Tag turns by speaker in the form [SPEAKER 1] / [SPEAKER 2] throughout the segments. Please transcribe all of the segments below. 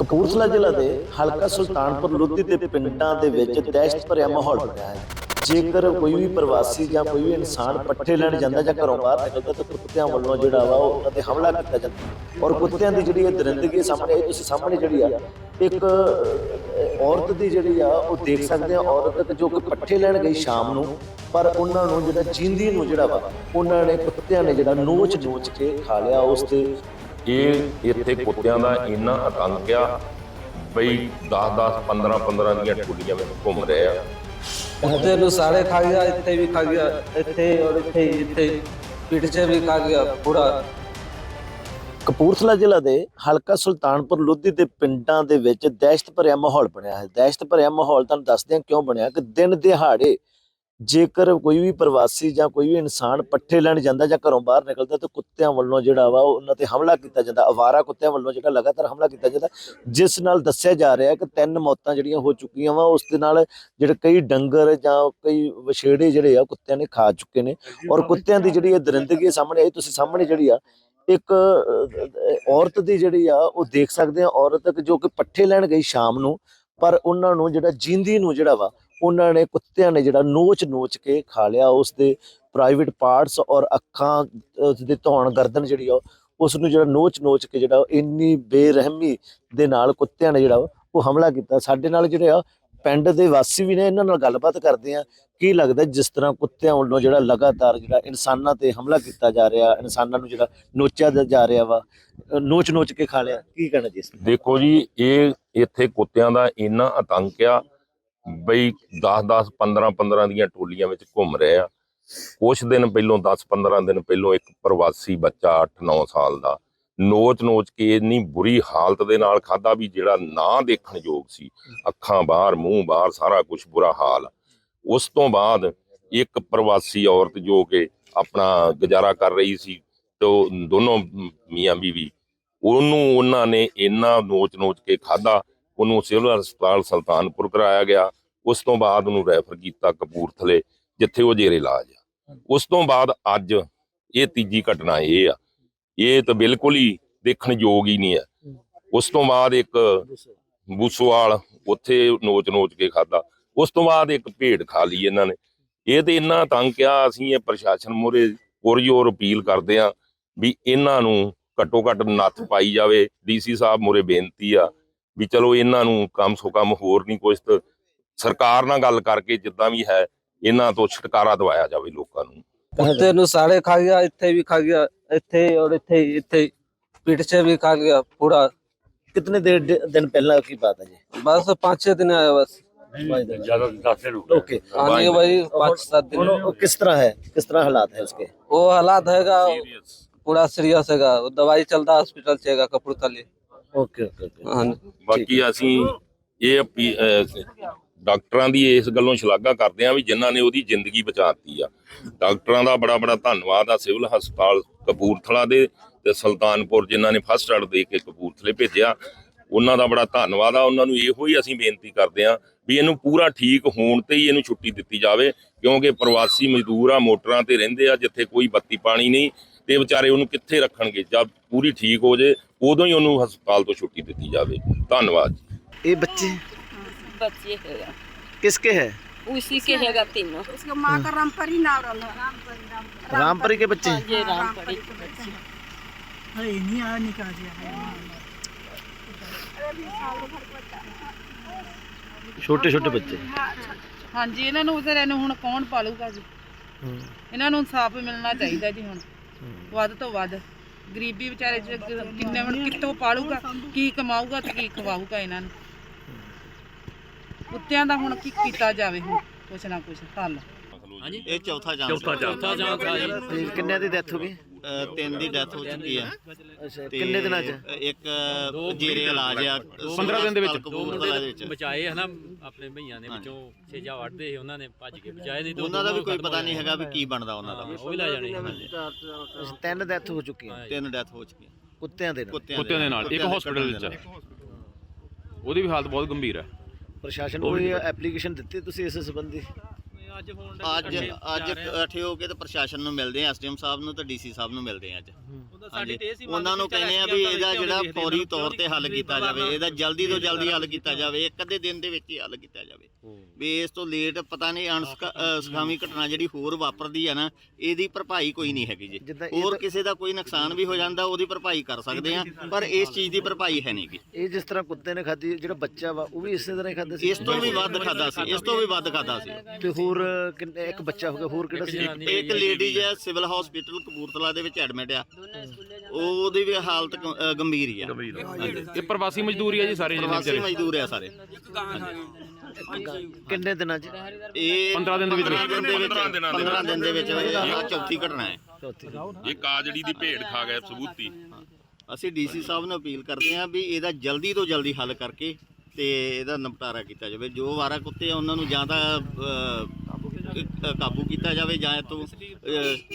[SPEAKER 1] ਕਪੂਰਥਲਾ ਜ਼ਿਲ੍ਹਾ ਦੇ ਹਲਕਾ ਸੁਲਤਾਨਪੁਰ ਲੋਧੀ ਦੇ ਪਿੰਡਾਂ ਦੇ ਵਿੱਚ ਦਹਿਸ਼ਤ ਭਰਿਆ ਮਾਹੌਲ ਬਣਿਆ ਹੈ। ਜੇਕਰ ਕੋਈ ਵੀ ਪ੍ਰਵਾਸੀ ਜਾਂ ਕੋਈ ਵੀ ਇਨਸਾਨ ਪੱਠੇ ਲੈਣ ਜਾਂਦਾ ਜਾਂ ਘਰੋਂ ਬਾਹਰ ਨਿਕਲਦਾ ਤਾਂ ਕੁੱਤਿਆਂ ਵੱਲੋਂ ਜਿਹੜਾ ਵਾ ਉਹ ਉਹਨਾਂ ਤੇ ਹਮਲਾ ਕੀਤਾ ਜਾਂਦਾ ਔਰ ਕੁੱਤਿਆਂ ਦੀ ਜਿਹੜੀ ਇਹ ਦਰਿੰਦਗੀ ਸਾਹਮਣੇ ਆਈ ਤੁਸੀਂ ਸਾਹਮਣੇ ਜਿਹੜੀ ਆ, ਇੱਕ ਔਰਤ ਦੀ ਜਿਹੜੀ ਆ, ਉਹ ਦੇਖ ਸਕਦੇ ਆ, ਔਰਤ ਜੋ ਕਿ ਪੱਠੇ ਲੈਣ ਗਈ ਸ਼ਾਮ ਨੂੰ, ਪਰ ਉਹਨਾਂ ਨੂੰ ਜਿਹੜਾ ਜਿੰਦੀ ਨੂੰ ਜਿਹੜਾ ਵਾ, ਉਹਨਾਂ ਨੇ ਕੁੱਤਿਆਂ ਨੇ ਜਿਹੜਾ ਨੋਚ ਨੋਚ ਕੇ ਖਾ ਲਿਆ, ਉਸ ਤੇ
[SPEAKER 2] ਇਹ ਇੱਥੇ ਕੁੱਤਿਆਂ ਦਾ ਇੰਨਾ ਆਤੰਕ ਆ ਬਈ 10 10 15 15 ਦੀਆਂ ਟੁੱਲੀਆਂ ਵਿੱਚ ਘੁੰਮ ਰਹੇ ਆ।
[SPEAKER 3] ਕੁੱਤੇ ਨੂੰ ਸਾੜੇ ਖਾ ਗਿਆ ਇੱਥੇ ਵੀ ਖਾ ਗਿਆ ਇੱਥੇ ਔਰ ਇੱਥੇ ਇੱਥੇ ਪਿੱਠ 'ਚ ਵੀ ਖਾ ਗਿਆ ਪੂਰਾ।
[SPEAKER 1] ਕਪੂਰਥਲਾ ਜ਼ਿਲ੍ਹਾ ਦੇ ਹਲਕਾ ਸੁਲਤਾਨਪੁਰ ਲੋਧੀ ਦੇ ਪਿੰਡਾਂ ਦੇ ਵਿੱਚ ਦਹਿਸ਼ਤ ਭਰਿਆ ਮਾਹੌਲ ਬਣਿਆ ਹੈ। ਦਹਿਸ਼ਤ ਭਰਿਆ ਮਾਹੌਲ ਤੁਹਾਨੂੰ ਦੱਸਦੇ ਹਾਂ ਕਿਉਂ ਬਣਿਆ ਕਿ ਦਿਨ ਦਿਹਾੜੇ ਜੇਕਰ ਕੋਈ ਵੀ ਪ੍ਰਵਾਸੀ ਜਾਂ ਕੋਈ ਵੀ ਇਨਸਾਨ ਪੱਠੇ ਲੈਣ ਜਾਂਦਾ ਜਾਂ ਘਰੋਂ ਬਾਹਰ ਨਿਕਲਦਾ ਤਾਂ ਕੁੱਤਿਆਂ ਵੱਲੋਂ ਜਿਹੜਾ ਵਾ ਉਹ ਉਹਨਾਂ ਤੇ ਹਮਲਾ ਕੀਤਾ ਜਾਂਦਾ ਅਵਾਰਾ ਕੁੱਤਿਆਂ ਵੱਲੋਂ ਜਿਹੜਾ ਲਗਾਤਾਰ ਹਮਲਾ ਕੀਤਾ ਜਾਂਦਾ ਜਿਸ ਨਾਲ ਦੱਸਿਆ ਜਾ ਰਿਹਾ ਕਿ ਤਿੰਨ ਮੌਤਾਂ ਜਿਹੜੀਆਂ ਹੋ ਚੁੱਕੀਆਂ ਵਾ ਉਸ ਦੇ ਨਾਲ ਜਿਹੜੇ ਕਈ ਡੰਗਰ ਜਾਂ ਕਈ ਵਛੇੜੇ ਜਿਹੜੇ ਆ ਕੁੱਤਿਆਂ ਨੇ ਖਾ ਚੁੱਕੇ ਨੇ। ਔਰ ਕੁੱਤਿਆਂ ਦੀ ਜਿਹੜੀ ਇਹ ਦਰਿੰਦਗੀ ਸਾਹਮਣੇ ਆਈ ਤੁਸੀਂ ਸਾਹਮਣੇ ਜਿਹੜੀ ਆ ਇੱਕ ਔਰਤ ਦੀ ਜਿਹੜੀ ਆ ਉਹ ਦੇਖ ਸਕਦੇ ਆ ਔਰਤ ਜੋ ਕਿ ਪੱਠੇ ਲੈਣ ਗਈ ਸ਼ਾਮ ਨੂੰ ਪਰ ਉਹਨਾਂ ਨੂੰ ਜਿਹੜਾ ਜਿੰਦੀ ਨੂੰ ਜਿਹੜਾ ਵਾ ਉਹਨਾਂ ਨੇ ਕੁੱਤਿਆਂ ਨੇ ਜਿਹੜਾ ਨੋਚ ਨੋਚ ਕੇ ਖਾ ਲਿਆ ਉਸ ਦੇ ਪ੍ਰਾਈਵੇਟ ਪਾਰਟਸ ਔਰ ਅੱਖਾਂ ਉਸ ਦੇ ਧੌਣ ਗਰਦਨ ਜਿਹੜੀ ਆ ਉਸ ਨੂੰ ਜਿਹੜਾ ਨੋਚ ਨੋਚ ਕੇ ਜਿਹੜਾ ਇੰਨੀ ਬੇਰਹਿਮੀ ਦੇ ਨਾਲ ਕੁੱਤਿਆਂ ਨੇ ਜਿਹੜਾ ਉਹ ਹਮਲਾ ਕੀਤਾ। ਸਾਡੇ ਨਾਲ ਜਿਹੜੇ ਆ, ਪਿੰਡ ਦੇ ਵਾਸੀ ਵੀ ਨੇ, ਇਹਨਾਂ ਨਾਲ ਗੱਲਬਾਤ ਕਰਦੇ ਆ। ਕੀ ਲੱਗਦਾ ਜਿਸ ਤਰ੍ਹਾਂ ਕੁੱਤਿਆਂ ਵੱਲੋਂ ਜਿਹੜਾ ਲਗਾਤਾਰ ਜਿਹੜਾ ਇਨਸਾਨਾਂ ਤੇ ਹਮਲਾ ਕੀਤਾ ਜਾ ਰਿਹਾ, ਇਨਸਾਨਾਂ ਨੂੰ ਜਿਹੜਾ ਨੋਚਿਆ ਜਾ- ਰਿਹਾ ਵਾ ਨੋਚ ਨੋਚ ਕੇ ਖਾ ਲਿਆ, ਕੀ ਕਹਿਣਾ ਜੀ
[SPEAKER 2] ਦੇਖੋ ਜੀ, ਇਹ ਇੱਥੇ ਕੁੱਤਿਆਂ ਦਾ ਇੰਨਾ ਆਤੰਕ ਆ ਬਈ 10 10 15 15 ਦੀਆਂ ਟੋਲੀਆਂ ਵਿੱਚ ਘੁੰਮ ਰਹੇ ਆ। ਕੁਛ ਦਿਨ ਪਹਿਲੋਂ 10 15 ਦਿਨ ਪਹਿਲੋਂ ਇੱਕ ਪ੍ਰਵਾਸੀ ਬੱਚਾ 8 9 ਸਾਲ ਦਾ ਨੋਚ ਨੋਚ ਕੇ ਇੰਨੀ ਬੁਰੀ ਹਾਲਤ ਦੇ ਨਾਲ ਖਾਦਾ ਵੀ ਜਿਹੜਾ ਨਾ ਦੇਖਣ ਯੋਗ ਸੀ। ਅੱਖਾਂ ਬਾਹਰ, ਮੂੰਹ ਬਾਹਰ, ਸਾਰਾ ਕੁਝ ਬੁਰਾ ਹਾਲ। ਉਸ ਤੋਂ ਬਾਅਦ ਇੱਕ ਪ੍ਰਵਾਸੀ ਔਰਤ ਜੋ ਕਿ ਆਪਣਾ ਗੁਜ਼ਾਰਾ ਕਰ ਰਹੀ ਸੀ ਤੇ ਉਹ ਦੋਨੋਂ ਮੀਆਂ ਬੀਵੀ, ਉਹਨੂੰ ਉਹਨਾਂ ਨੇ ਇੰਨਾ ਨੋਚ ਨੋਚ ਕੇ ਖਾਦਾ ਉਹਨੂੰ ਸਿਵਲ ਹਸਪਤਾਲ ਸੁਲਤਾਨਪੁਰ ਕਰਾਇਆ ਗਿਆ। ਉਸ ਤੋਂ ਬਾਅਦ ਉਹਨੂੰ ਰੈਫਰ ਕੀਤਾ ਕਪੂਰਥਲੇ, ਜਿੱਥੇ ਉਹ ਜੇਰੇ ਇਲਾਜ ਆ। ਉਸ ਤੋਂ ਬਾਅਦ ਅੱਜ ਇਹ ਤੀਜੀ ਘਟਨਾ ਇਹ ਆ। ਇਹ ਤਾਂ ਬਿਲਕੁਲ ਹੀ ਦੇਖਣ ਯੋਗ ਹੀ ਨਹੀਂ ਹੈ ਉਸ ਤੋਂ ਬਾਅਦ ਇੱਕ ਬੂਸੋਵਾਲ, ਉੱਥੇ ਨੋਚ ਨੋਚ ਕੇ ਖਾਦਾ ਉਸ ਤੋਂ ਬਾਅਦ ਇੱਕ ਭੇਡ ਖਾ ਲਈ ਇਹਨਾਂ ਨੇ। ਇਹ ਤੇ ਇੰਨਾ ਤੰਗ ਆ ਅਸੀਂ ਇਹ ਪ੍ਰਸ਼ਾਸਨ ਮੋਰੇ ਪੁਰਜੋਰ ਅਪੀਲ ਕਰਦੇ ਆ ਵੀ ਇਹਨਾਂ ਨੂੰ ਘੱਟੋ ਘੱਟ ਨੱਥ ਪਾਈ ਜਾਵੇ। ਡੀਸੀ ਸਾਹਿਬ ਮੋਰੇ ਬੇਨਤੀ ਆ ਵੀ ਚਲੋ ਇਹਨਾਂ ਨੂੰ ਕਮ ਸੋ ਕਮ ਹੋਰ ਨਹੀਂ ਕੁਛ ਤਾਂ ਸਰਕਾਰ ਨਾਲ ਗੱਲ ਕਰਕੇ ਜਿੱਦਾਂ ਵੀ ਹੈ ਇਹਨਾਂ ਤੋਂ ਛੁਟਕਾਰਾ ਦਿਵਾਇਆ ਜਾਵੇ ਲੋਕਾਂ ਨੂੰ
[SPEAKER 3] ਕੁੱਤੇ ਨੂੰ ਸਾੜੇ ਖਾ ਗਿਆ ਇੱਥੇ ਵੀ ਖਾ ਗਿਆ ਇੱਥੇ ਔਰ ਇੱਥੇ ਇੱਥੇ ਪਿੱਠ 'ਚ भी खा गया पूरा
[SPEAKER 1] ਕਿਤਨੇ ਦੇਰ ਦਿਨ ਪਹਿਲਾਂ ਕੀ ਬਾਤ ਹੈ ਜੀ
[SPEAKER 3] बस पाँच छह दिन आया बस
[SPEAKER 4] ज्यादा दस दिन हो गए
[SPEAKER 1] ਓਕੇ
[SPEAKER 3] आने के भाई पाँच सात दिन
[SPEAKER 1] ਹੁਣ ਉਹ ਕਿਸ ਤਰ੍ਹਾਂ ਹੈ ਕਿਸ ਤਰ੍ਹਾਂ ਹਾਲਾਤ ਹੈ ਉਸਕੇ
[SPEAKER 3] वो हालात हैगा पूरा सीरियस हैगा वो दवाई चलता हॉस्पिटल से हैगा कपूरथली
[SPEAKER 1] ਓਕੇ ਓਕੇ
[SPEAKER 2] ਬਾਕੀ ਅਸੀਂ ਇਹ ਅਪੀ- ਅਹ ਡਾਕਟਰਾਂ ਦੀ ਇਸ ਗੱਲੋਂ ਸ਼ਲਾਘਾ ਕਰਦੇ ਆ ਵੀ ਜਿਨ੍ਹਾਂ ਨੇ ਉਹਦੀ ਜ਼ਿੰਦਗੀ ਬਚਾਤੀ ਆ। ਡਾਕਟਰਾਂ ਦਾ ਬੜਾ ਬੜਾ ਧੰਨਵਾਦ ਆ ਸਿਵਲ ਹਸਪਤਾਲ ਕਪੂਰਥਲਾ ਦੇ ਤੇ ਸੁਲਤਾਨਪੁਰ ਜਿਨ੍ਹਾਂ ਨੇ ਫਸਟ ਐਡ ਦੇ ਕੇ ਕਪੂਰਥਲੇ ਭੇਜਿਆ। ਉਹਨਾਂ ਦਾ ਬੜਾ ਧੰਨਵਾਦ ਆ। ਉਹਨਾਂ ਨੂੰ ਇਹੋ ਹੀ ਅਸੀਂ ਬੇਨਤੀ ਕਰਦੇ ਆ ਵੀ ਇਹਨੂੰ ਪੂਰਾ ਠੀਕ ਹੋਣ ਤੇ ਹੀ ਇਹਨੂੰ ਛੁੱਟੀ ਦਿੱਤੀ ਜਾਵੇ ਕਿਉਂਕਿ ਪ੍ਰਵਾਸੀ ਮਜ਼ਦੂਰ ਆ ਮੋਟਰਾਂ ਤੇ ਰਹਿੰਦੇ ਆ ਜਿੱਥੇ ਕੋਈ ਬੱਤੀ ਪਾਣੀ ਨਹੀਂ ਤੇ ਵਿਚਾਰੇ ਉਹਨੂੰ ਕਿੱਥੇ ਰੱਖਣਗੇ ਜਦ ਪੂਰੀ ਠੀਕ ਹੋ ਜੇ ਉਦੋਂ ਹੀ ਉਹਨੂੰ ਹਸਪਤਾਲ ਤੋਂ ਛੁੱਟੀ ਦਿੱਤੀ ਜਾਵੇ ਧੰਨਵਾਦ ਜੀ
[SPEAKER 1] ਇਹ ਬੱਚੇ
[SPEAKER 5] बच्चे हैगा
[SPEAKER 1] किसके है
[SPEAKER 5] उसी के हैगा तीनों
[SPEAKER 6] उसके माँ का रामपरी नाम रहा रामपरी रामपरी
[SPEAKER 1] रामपरी के बच्चे
[SPEAKER 5] ये रामपरी के बच्चे
[SPEAKER 6] है नहीं आ निकाल दिया है
[SPEAKER 1] छोटे छोटे बच्चे
[SPEAKER 7] ਹਾਂਜੀ ਇਹਨਾਂ ਨੂੰ ਵਿਚਾਰਿਆਂ ਨੂੰ ਹੁਣ ਕੌਣ ਪਾਲੂਗਾ ਜੀ ਇਹਨਾਂ ਨੂੰ ਇਨਸਾਫ ਮਿਲਣਾ ਚਾਹੀਦਾ ਜੀ ਹੁਣ ਵੱਧ ਤੋਂ ਵੱਧ। ਗਰੀਬੀ ਵਿਚਾਰੇ ਕਿੰਨੇ ਹੁਣ ਕਿੱਥੋਂ ਪਾਲੂਗਾ ਕੀ ਕਮਾਊਗਾ ਤੇ ਕੀ ਖਵਾਊਗਾ ਇਹਨਾਂ ਨੂੰ। ਕੁੱਤਿਆਂ ਦਾ ਹੁਣ ਕੀ ਕੀਤਾ ਜਾਵੇ ਹੁਣ ਕੁਛ ਨਾ ਕੁਛ ਹੱਲ।
[SPEAKER 8] ਇਹ ਚੌਥਾ ਜਾਂਚ
[SPEAKER 4] ਚੌਥਾ
[SPEAKER 1] ਜਾਂਚ ਕਿੰਨੇ ਦੀ ਡੈਥ ਹੋ ਗਈ?
[SPEAKER 8] ਅ, ਤਿੰਨ ਦੀ ਡੈਥ ਹੋ ਚੁੱਕੀ ਆ।
[SPEAKER 1] ਅੱਛਾ
[SPEAKER 8] ਤੇ
[SPEAKER 1] ਕਿੰਨੇ ਦਿਨਾਂ ਚ?
[SPEAKER 8] ਇੱਕ ਜੀਰੇ ਇਲਾਜ ਆ
[SPEAKER 4] ਪੰਦਰਾਂ ਦਿਨ ਦੇ ਵਿੱਚ।
[SPEAKER 8] ਦੋ ਮੁੰਡੇ ਵਿੱਚ।
[SPEAKER 4] ਬਚਾਏ ਹਨਾ ਆਪਣੇ ਭਈਆਂ ਨੇ ਵਿੱਚੋਂ ਛੇਜਾ ਵੱਢਦੇ ਸੀ ਉਹਨਾਂ ਨੇ ਭੱਜ ਕੇ ਬਚਾਏ ਨਹੀਂ
[SPEAKER 8] ਉਹਨਾਂ ਦਾ ਵੀ ਕੋਈ ਪਤਾ ਨਹੀਂ ਹੈਗਾ ਵੀ ਕੀ ਬਣਦਾ ਉਹਨਾਂ ਦਾ।
[SPEAKER 4] ਉਹ ਵੀ ਲੈ ਜਾਣੇ
[SPEAKER 1] ਅੱਛਾ, ਤਿੰਨ ਡੈਥ ਹੋ ਚੁੱਕੀਆਂ।
[SPEAKER 8] ਤਿੰਨ ਡੈਥ ਹੋ ਚੁੱਕੀਆਂ।
[SPEAKER 1] ਕੁੱਤਿਆਂ ਦੇ ਨਾਲ।
[SPEAKER 4] ਕੁੱਤਿਆਂ ਦੇ ਨਾਲ ਇੱਕ ਹਸਪੀਟਲ ਵਿੱਚ ਉਹਦੀ ਵੀ ਹਾਲਤ ਬਹੁਤ ਗੰਭੀਰ ਹੈ।
[SPEAKER 1] ਪ੍ਰਸ਼ਾਸਨ ਨੂੰ ਐਪਲੀਕੇਸ਼ਨ ਦਿੱਤੀ ਤੁਸੀਂ ਇਸ ਸੰਬੰਧੀ?
[SPEAKER 4] ਅੱਜ ਫੋਨ
[SPEAKER 8] ਅੱਜ ਅੱਜ ਇਕੱਠੇ ਹੋ ਕੇ ਤੇ ਪ੍ਰਸ਼ਾਸਨ ਨੂੰ ਮਿਲਦੇ ਆ ਐਸਡੀਐਮ ਸਾਹਿਬ ਨੂੰ ਤੇ ਡੀਸੀ ਸਾਹਿਬ ਨੂੰ ਮਿਲਦੇ ਆ ਅੱਜ। ਹਾਂਜੀ ਉਹਨਾਂ ਨੂੰ ਕਹਿੰਦੇ ਆ ਵੀ ਇਹਦਾ ਜਿਹੜਾ ਫੌਰੀ ਤੌਰ ਤੇ ਹੱਲ ਕੀਤਾ ਜਾਵੇ ਇਹਦਾ ਜਲਦੀ ਤੋਂ ਜਲਦੀ ਹੱਲ ਕੀਤਾ ਜਾਵੇ ਇੱਕ ਅੱਧੇ ਦਿਨ ਦੇ ਵਿੱਚ ਹੀ ਹੱਲ ਕੀਤਾ ਜਾਵੇ। ਵੀ ਇਸ ਤੋਂ ਲੇਟ ਪਤਾ ਨਹੀਂ ਅਣਸਖਾਵੀ ਘਟਨਾ ਜਿਹੜੀ ਹੋਰ ਵਾਪਰਦੀ ਆ ਨਾ ਇਹਦੀ ਭਰਪਾਈ ਕੋਈ ਨਹੀਂ ਹੈਗੀ ਜੀ। ਹੋਰ ਕਿਸੇ ਦਾ ਕੋਈ ਨੁਕਸਾਨ ਵੀ ਹੋ ਜਾਂਦਾ ਉਹਦੀ ਭਰਪਾਈ ਕਰ ਸਕਦੇ ਆ ਪਰ ਇਸ ਚੀਜ਼ ਦੀ ਭਰਪਾਈ ਹੈ ਨਹੀਂਗੀ
[SPEAKER 1] ਇਹ ਜਿਸ ਤਰ੍ਹਾਂ ਕੁੱਤੇ ਨੇ ਖਾਧੀ ਜਿਹੜਾ ਬੱਚਾ ਵਾ ਉਹ ਵੀ ਇਸੇ ਤਰ੍ਹਾਂ ਹੀ ਖਾਦਾ ਸੀ।
[SPEAKER 8] ਇਸ ਤੋਂ ਵੀ ਵੱਧ ਖਾਦਾ ਸੀ ਇਸ ਤੋਂ ਵੀ ਵੱਧ ਖਾਦਾ ਸੀ।
[SPEAKER 1] ਤੇ ਹੋਰ ਇੱਕ ਬੱਚਾ ਹੋ ਗਿਆ ਹੋਰ ਕਿਹੜਾ ਸੀ?
[SPEAKER 8] ਇੱਕ ਲੇਡੀ ਹੈ ਸਿਵਲ ਹਸਪੀਟਲ ਕਪੂਰਥਲਾ ਦੇ ਵਿੱਚ ਐਡਮਿਟ ਆ। ਉਹਦੀ ਵੀ ਹਾਲਤ ਗ- ਗੰਭੀਰ ਹੀ ਆ।
[SPEAKER 9] ਇਹ ਪ੍ਰਵਾਸੀ ਮਜ਼ਦੂਰੀ ਆ ਜੀ ਸਾਰੇ
[SPEAKER 8] ਪ੍ਰਵਾਸੀ
[SPEAKER 9] ਵਿਚਾਰੇ।
[SPEAKER 8] ਮਜ਼ਦੂਰ ਆ ਸਾਰੇ।
[SPEAKER 1] ਦਿਨਾਂ ਚ
[SPEAKER 8] ਇਹ
[SPEAKER 9] 15 ਦਿਨ ਵਿੱਚ।
[SPEAKER 8] 15 ਦਿਨ ਦੇ ਵਿੱਚ।
[SPEAKER 2] 15 ਦਿਨਾਂ ਦੇ
[SPEAKER 8] 15 ਦਿਨ ਦੇ ਵਿੱਚ ਆਹ ਚੌਥੀ ਘਟਨਾ ਹੈ।
[SPEAKER 1] ਚੌਥੀ
[SPEAKER 2] ਇਹ ਕਾਜੜੀ ਦੀ ਭੇਡ ਖਾ ਗਿਆ ਸਬੂਤੀ।
[SPEAKER 8] ਅਸੀਂ ਡੀਸੀ ਸਾਹਿਬ ਨੂੰ ਅਪੀਲ ਕਰਦੇ ਹਾਂ ਵੀ ਇਹਦਾ ਜਲਦੀ ਤੋਂ ਜਲਦੀ ਹੱਲ ਕਰਕੇ ਤੇ ਇਹਦਾ ਨਿਪਟਾਰਾ ਕੀਤਾ ਜਾਵੇ। ਜੋ ਵਾਰਾ ਕੁੱਤੇ ਆ ਉਹਨਾਂ ਨੂੰ ਜਾਂ ਤਾਂ ਕਾਬੂ ਕੀਤਾ ਜਾਵੇ ਜਾਂ ਇਹ ਤੋਂ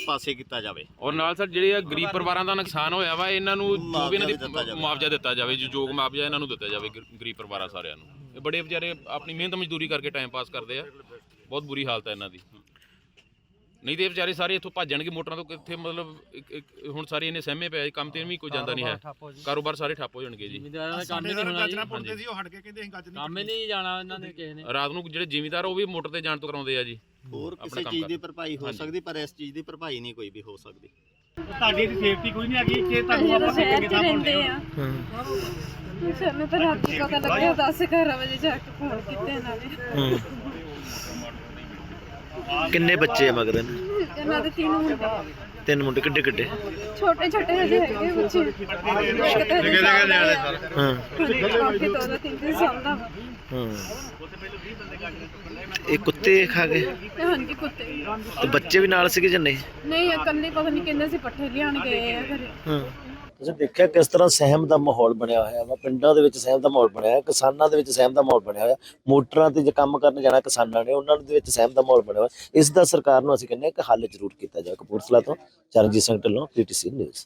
[SPEAKER 8] ਪਾਸੇ ਕੀਤਾ ਜਾਵੇ।
[SPEAKER 9] ਔਰ ਨਾਲ ਸਰ ਜਿਹੜੇ ਗਰੀਬ ਪਰਿਵਾਰਾਂ ਦਾ ਨੁਕਸਾਨ ਹੋਇਆ ਵਾ ਇਹਨਾਂ ਨੂੰ ਜੋ ਵੀ ਇਹਨਾਂ
[SPEAKER 8] ਮੁਆਵਜ਼ਾ ਦਿੱਤਾ
[SPEAKER 9] ਦੀ
[SPEAKER 8] ਜਾਵੇ।
[SPEAKER 9] ਮੁਆਵਜ਼ਾ ਦਿੱਤਾ ਜਾਵੇ ਜੋ ਯੋਗ ਮੁਆਵਜ਼ਾ ਇਹਨਾਂ ਨੂੰ ਦਿੱਤਾ ਜਾਵੇ ਗਰ- ਗਰੀਬ ਪਰਿਵਾਰਾਂ ਸਾਰਿਆਂ ਨੂੰ। ਇਹ ਬੜੇ ਵਿਚਾਰੇ ਆਪਣੀ ਮਿਹਨਤ ਮਜ਼ਦੂਰੀ ਕਰਕੇ ਟਾਈਮ ਪਾਸ ਕਰਦੇ ਆ। ਬਹੁਤ ਬੁਰੀ ਹਾਲਤ ਹੈ ਇਹਨਾਂ ਦੀ। ਨਹੀਂ ਤੇ ਇਹ ਵਿਚਾਰੇ ਸਾਰੇ ਇੱਥੋਂ ਭੱਜਣਗੇ ਮੋਟਰਾਂ ਤੋਂ ਕਿੱਥੇ ਮਤਲਬ ਇੱਕ- ਇੱਕ- ਹੁਣ ਸਾਰੇ ਇਹਨੇ ਸਹਿਮੇ ਪਏ ਕੰਮ ਤੇ ਵੀ ਕੋਈ ਜਾਂਦਾ ਨਹੀਂ ਹੈ। ਕਾਰੋਬਾਰ ਸਾਰੇ ਠੱਪ ਹੋ ਜਾਣਗੇ ਜੀ।
[SPEAKER 4] ਜ਼ਿਮੀਦਾਰਾਂ ਦਾ ਕੰਮ ਹੀ ਨਹੀਂ ਹੋਣਾ ਜੀ।
[SPEAKER 9] ਹਾਂਜੀ।
[SPEAKER 10] ਸੀ ਉਹ ਹਟ ਕੇ ਕਹਿੰਦੇ ਅਸੀਂ ਗੱਜ
[SPEAKER 4] ਕੰਮ ਹੀ ਨਹੀਂ ਜਾਣਾ ਇਹਨਾਂ ਨੇ ਕਿਸੇ ਨੇ।
[SPEAKER 9] ਰਾਤ ਨੂੰ ਜਿਹੜੇ ਜ਼ਿਮੀਦਾਰ ਉਹ ਵੀ ਮੋਟਰ ਤੇ ਜਾਣ ਤੋਂ ਕਰਾਉਂਦੇ ਆ ਜੀ।
[SPEAKER 8] ਹੋਰ
[SPEAKER 9] ਆਪਣਾ
[SPEAKER 8] ਕਿਸੇ
[SPEAKER 9] ਕੰਮ
[SPEAKER 8] ਚੀਜ਼
[SPEAKER 9] ਕਰ-
[SPEAKER 8] ਦੀ ਭਰਪਾਈ ਹੋ
[SPEAKER 9] ਹਾਂਜੀ।
[SPEAKER 8] ਸਕਦੀ ਪਰ ਇਸ ਚੀਜ਼ ਦੀ ਭਰਪਾਈ ਨਹੀਂ ਕੋਈ ਵੀ ਹੋ ਸਕਦੀ।
[SPEAKER 10] ਤੁਹਾਡੀ ਸੇਫਟੀ ਕੋਈ ਨਹੀਂ ਹੈਗੀ ਕਿ ਤੁਹਾਨੂੰ ਆਪਾਂ ਕਿਤੇ ਕਿਤਾਬ ਹੁੰਦੇ
[SPEAKER 6] ਆ। ਸਾਨੂੰ ਤਾਂ ਰਾਤੀ ਪਤਾ ਲੱਗਿਆ 10 11 ਵਜੇ ਜਾ ਕੇ ਫੋਨ ਕੀਤੇ ਇਹਨਾਂ ਨੇ।
[SPEAKER 1] ਕਿੰਨੇ ਬੱਚੇ ਆ ਮਗਰ ਇਹਦੇ?
[SPEAKER 6] ਇਹਨਾਂ ਦੇ ਤਿੰਨ ਮੁੰਡੇ।
[SPEAKER 1] ਤਿੰਨ ਮੁੰਡੇ ਕਿੱਡੇ ਕਿੱਡੇ?
[SPEAKER 6] ਛੋਟੇ ਛੋਟੇ ਹਜੇ ਹੈਗੇ ਬੱਚੇ। ਇੱਕ ਤਾਂ ਹਜੇ ਦਾ ਆ।
[SPEAKER 1] ਹਾਂ।
[SPEAKER 6] ਬਾਕੀ ਦੋ ਦੋ ਤਿੰਨ ਤਿੰਨ ਸਾਲ ਦਾ ਵਾ।
[SPEAKER 1] ਹਾਂ। ਇਹ ਕੁੱਤੇ ਖਾ ਗਏ?
[SPEAKER 6] ਤੇ ਹਾਂਜੀ ਕੁੱਤੇ।
[SPEAKER 1] ਤੇ ਬੱਚੇ ਵੀ ਨਾਲ ਸੀਗੇ ਜਾਂ ਨਹੀਂ?
[SPEAKER 6] ਨਹੀਂ ਇਕੱਲੇ ਪਤਾ ਨਹੀਂ ਕਹਿੰਦੇ ਸੀ ਪੱਠੇ ਲਿਆਣ ਗਏ ਆ ਘਰੇ।
[SPEAKER 1] ਹਾਂ। ਤੁਸੀਂ ਦੇਖਿਆ ਕਿਸ ਤਰ੍ਹਾਂ ਸਹਿਮ ਦਾ ਮਾਹੌਲ ਬਣਿਆ ਹੋਇਆ ਵਾ? ਪਿੰਡਾਂ ਦੇ ਵਿੱਚ ਸਹਿਮ ਦਾ ਮਾਹੌਲ ਬਣਿਆ ਹੋਇਆ, ਕਿਸਾਨਾਂ ਦੇ ਵਿੱਚ ਸਹਿਮ ਦਾ ਮਾਹੌਲ ਬਣਿਆ ਹੋਇਆ, ਮੋਟਰਾਂ ਤੇ ਜੇ ਕੰਮ ਕਰਨ ਜਾਣਾ ਕਿਸਾਨਾਂ ਨੇ, ਉਹਨਾਂ ਦੇ ਵਿੱਚ ਸਹਿਮ ਦਾ ਮਾਹੌਲ ਬਣਿਆ ਹੋਇਆ। ਇਸ ਦਾ ਸਰਕਾਰ ਨੂੰ ਅਸੀਂ ਕਹਿੰਦੇ ਹਾਂ ਕਿ ਹੱਲ ਜ਼ਰੂਰ ਕੀਤਾ ਜਾਵੇ। ਕਪੂਰਥਲਾ ਤੋਂ ਚਰਨਜੀਤ ਸਿੰਘ ਢਿੱਲੋਂ ਪੀਟੀਸੀ ਨਿਊਜ਼।